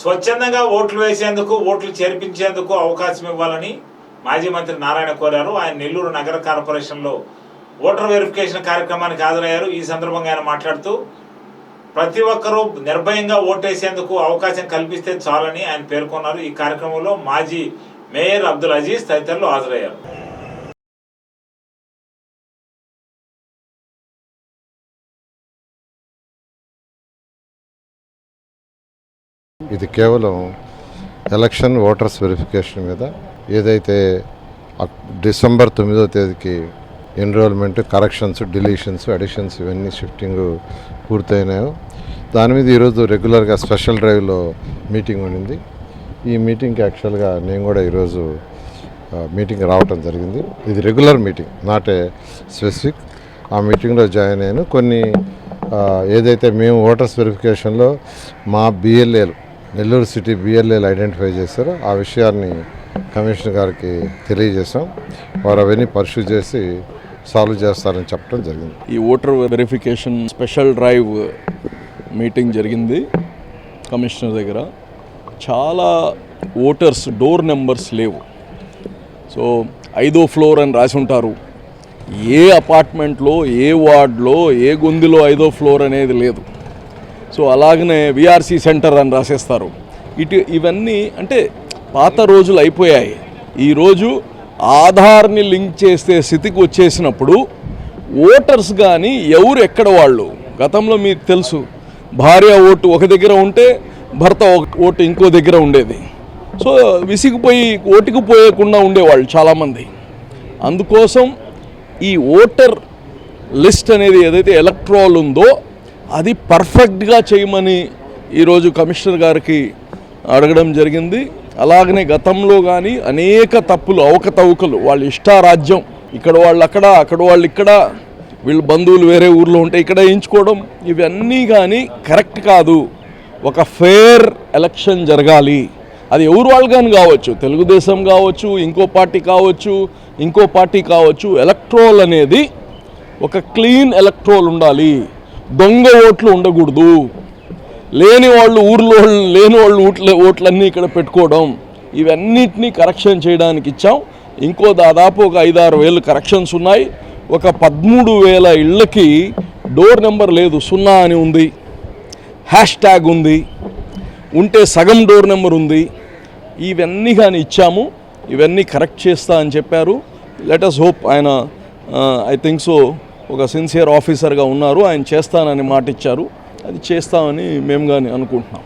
స్వచ్ఛందంగా ఓట్లు వేసేందుకు ఓట్లు చేర్పించేందుకు అవకాశం ఇవ్వాలని మాజీ మంత్రి నారాయణ కోరారు. ఆయన నెల్లూరు నగర కార్పొరేషన్లో ఓటర్ వెరిఫికేషన్ కార్యక్రమానికి హాజరయ్యారు. ఈ సందర్భంగా ఆయన మాట్లాడుతూ ప్రతి ఒక్కరూ నిర్భయంగా ఓటేసేందుకు అవకాశం కల్పిస్తే చాలని ఆయన పేర్కొన్నారు. ఈ కార్యక్రమంలో మాజీ మేయర్ అబ్దుల్ అజీజ్ తదితరులు హాజరయ్యారు. ఇది కేవలం ఎలక్షన్ ఓటర్స్ వెరిఫికేషన్ మీద ఏదైతే డిసెంబర్ తొమ్మిదో తేదీకి ఎన్రోల్మెంట్ కరెక్షన్స్ డిలీషన్స్ అడిషన్స్ ఇవన్నీ షిఫ్టింగ్ పూర్తయినాయో దాని మీద ఈరోజు రెగ్యులర్గా స్పెషల్ డ్రైవ్లో మీటింగ్ ఉండింది. ఈ మీటింగ్కి యాక్చువల్గా నేను కూడా ఈరోజు మీటింగ్ రావటం జరిగింది. ఇది regular meeting not a specific. ఆ మీటింగ్లో జాయిన్ అయ్యాను. కొన్ని ఏదైతే మేము ఓటర్స్ వెరిఫికేషన్లో మా బిఎల్ఏలు నెల్లూరు సిటీ బిఎల్ఏలు ఐడెంటిఫై చేశారు. ఆ విషయాన్ని కమిషనర్ గారికి తెలియజేశాం. వారు అవన్నీ పర్సూ చేసి సాల్వ్ చేస్తారని చెప్పడం జరిగింది. ఈ voter verification special drive meeting జరిగింది కమిషనర్ దగ్గర. చాలా ఓటర్స్ డోర్ నెంబర్స్ లేవు. సో ఐదో ఫ్లోర్ అని రాసి ఉంటారు. ఏ అపార్ట్మెంట్లో ఏ వార్డ్లో ఏ గొంతులో ఐదో ఫ్లోర్ అనేది లేదు. సో అలాగనే విఆర్సీ సెంటర్ అని రాసేస్తారు. ఇటు ఇవన్నీ అంటే పాత రోజులు అయిపోయాయి. ఈరోజు ఆధార్ని లింక్ చేసే స్థితికి వచ్చేసినప్పుడు ఓటర్స్ కానీ ఎవరు ఎక్కడ వాళ్ళు? గతంలో మీకు తెలుసు భార్య ఓటు ఒక దగ్గర ఉంటే భర్త ఒక ఓటు ఇంకో దగ్గర ఉండేది. సో విసిగిపోయి ఓటుకు పోయకుండా ఉండేవాళ్ళు చాలామంది. అందుకోసం ఈ ఓటర్ లిస్ట్ అనేది ఏదైతే ఎలక్ట్రాల్ ఉందో అది పర్ఫెక్ట్గా చేయమని ఈరోజు కమిషనర్ గారికి అడగడం జరిగింది. అలాగనే గతంలో కానీ అనేక తప్పులు అవకతవకలు వాళ్ళ ఇష్టారాజ్యం ఇక్కడ వాళ్ళు అక్కడ అక్కడ వాళ్ళు ఇక్కడ వీళ్ళ బంధువులు వేరే ఊర్లో ఉంటే ఇక్కడ వేయించుకోవడం ఇవన్నీ కానీ కరెక్ట్ కాదు. ఒక ఫేర్ ఎలక్షన్ జరగాలి. అది ఎవరు వాళ్ళు కానీ కావచ్చు. తెలుగుదేశం కావచ్చు ఇంకో పార్టీ కావచ్చు ఇంకో పార్టీ కావచ్చు ఎలక్ట్రోల్ అనేది ఒక క్లీన్ ఎలక్ట్రోల్ ఉండాలి. దొంగ ఓట్లు ఉండకూడదు. లేని వాళ్ళు ఊర్లో వాళ్ళు- లేని వాళ్ళు ఓట్ల ఓట్లన్నీ ఇక్కడ పెట్టుకోవడం. ఇవన్నిటినీ కరెక్షన్ చేయడానికి ఇచ్చాం. ఇంకో దాదాపు ఒక ఐదారు వేలు కరెక్షన్స్ ఉన్నాయి. ఒక పదమూడు వేల ఇళ్ళకి డోర్ నెంబర్ లేదు. సున్నా అని ఉంది. హ్యాష్ ట్యాగ్ ఉంది. ఉంటే సగం డోర్ నెంబర్ ఉంది. ఇవన్నీ కానీ ఇచ్చాము. ఇవన్నీ కరెక్ట్ చేస్తా అని చెప్పారు. లెట్ అస్ హోప్ ఆయన ఐ థింక్ సో ఒక సిన్సియర్ ఆఫీసర్గా ఉన్నారు. ఆయన చేస్తానని మాట ఇచ్చారు అది చేస్తామని మేము కానీ అనుకుంటున్నాం.